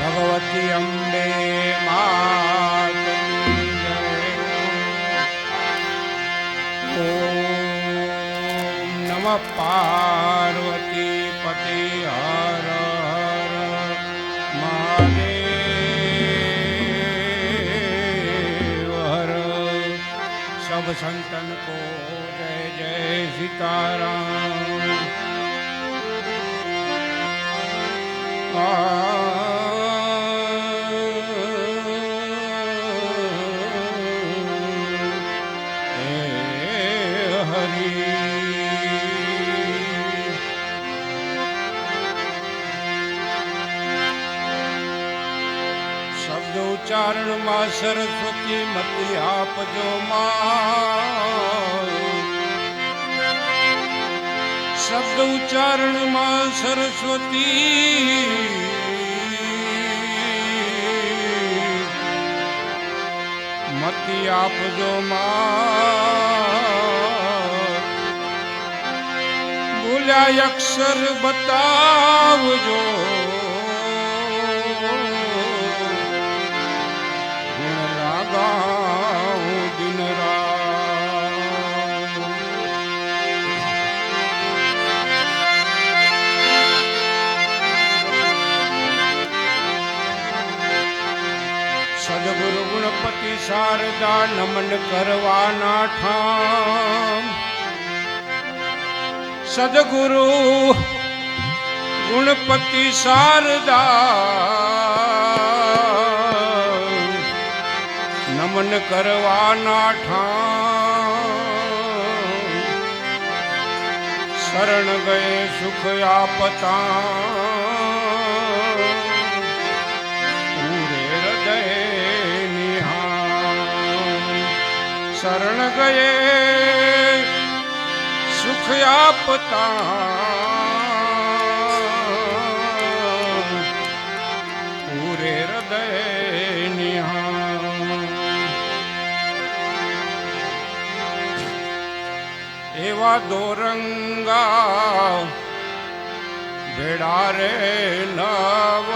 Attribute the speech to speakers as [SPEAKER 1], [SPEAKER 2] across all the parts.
[SPEAKER 1] ભગવતી અંબે નમ પાર્વતી પતિ હર હર મહાદેવ હર સબ સંતન કો જય જય સીતારામ सरस्वती मति आप जो मां। શબ્દ ઉચ્ચારણમાં સરસ્વતી. મતી આપજો માં. ભૂલ્યા અક્ષર બતાવજો. ગુણપતિ શારદા નમન કરવાના ઠામ. સદગુરુ, ગુણપતિ શારદા, નમન કરવાના ઠામ. શરણ ગયે સુખ આપતા શરણ ગયે સુખ આપતા. પૂરે હૃદય નિહાળ. એવા દોરંગા ભેડા રે નવ.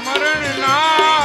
[SPEAKER 1] મરણ ના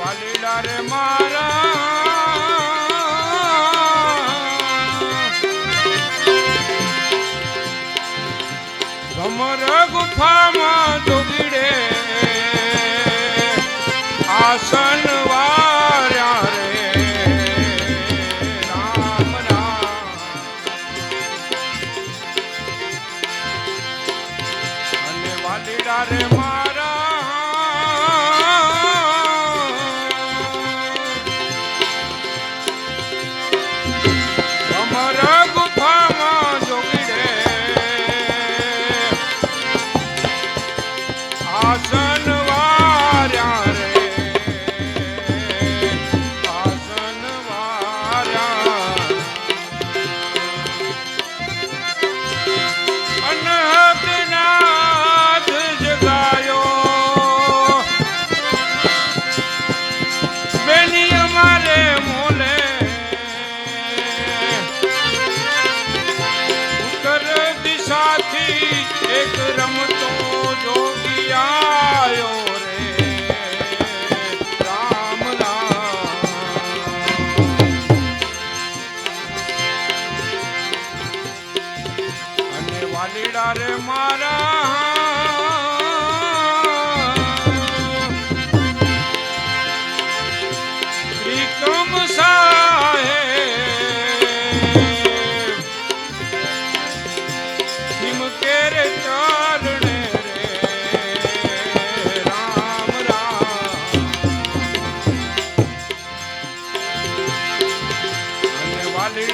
[SPEAKER 1] વાલીડા રે મારા. ભમર ગુફામાં જોગીડે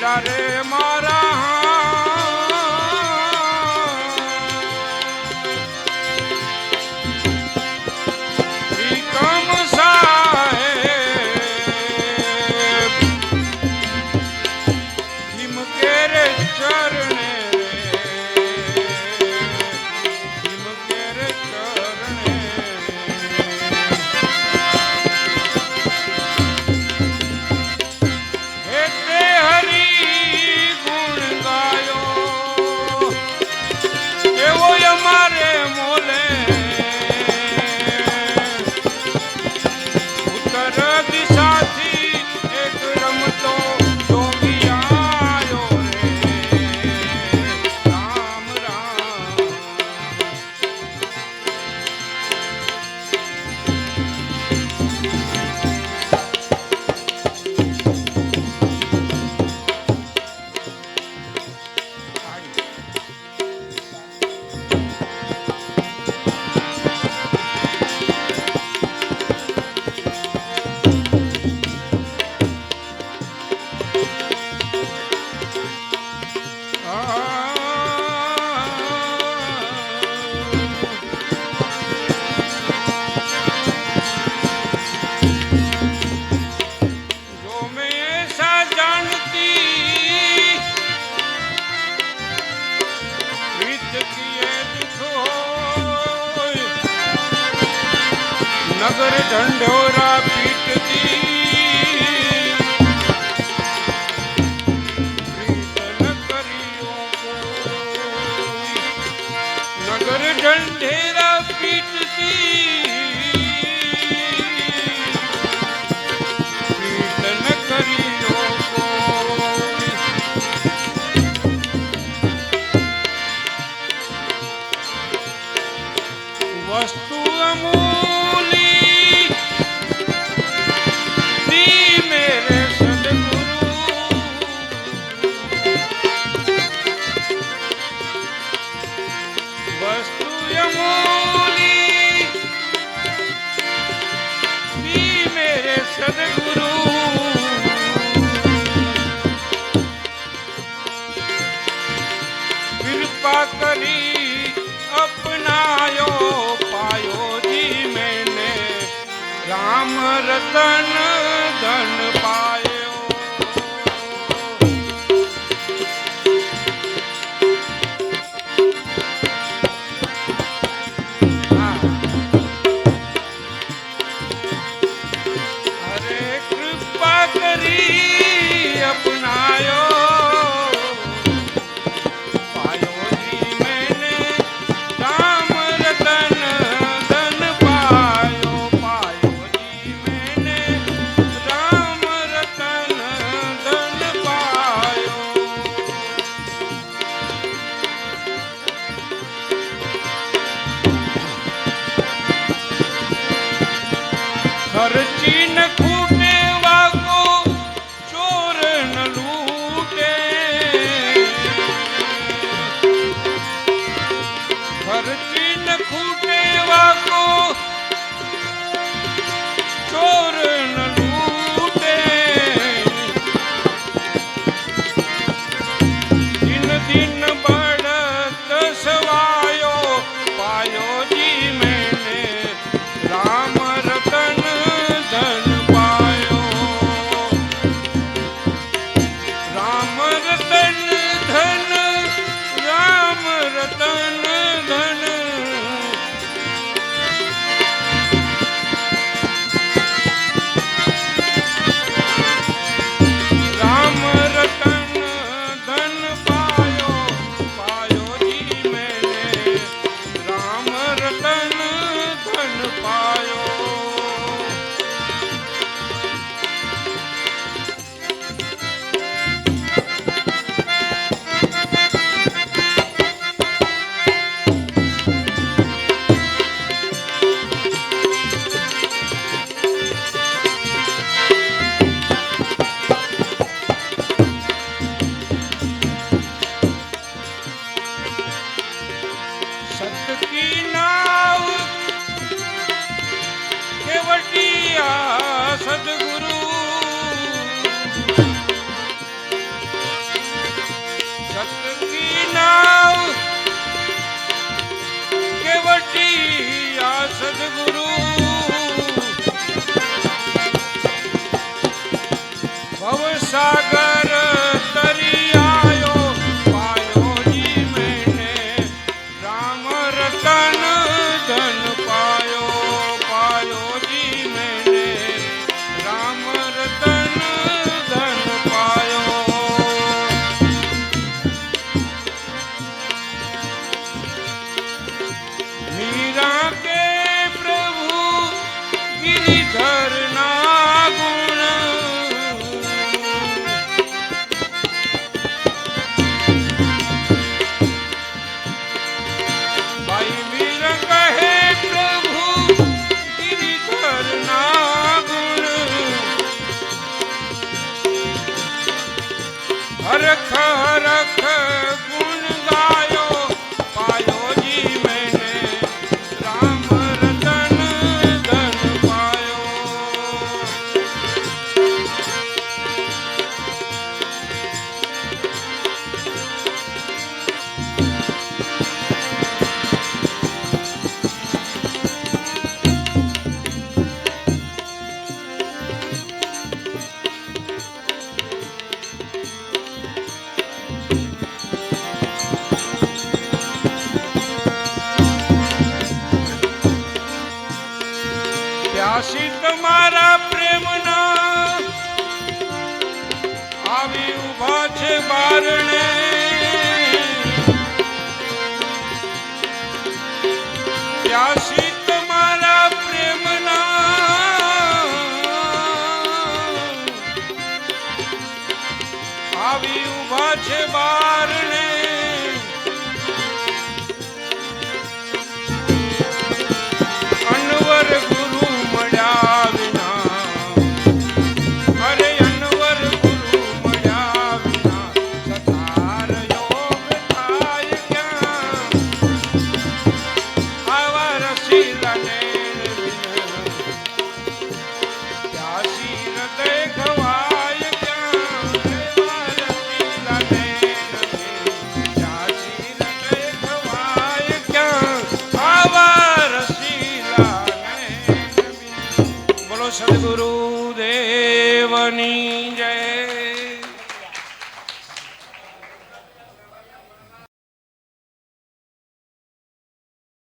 [SPEAKER 1] રે મારા પાયો પાયો જી મેને રામ રતન ધન भवसागर આવી ઊભા છે બારણે.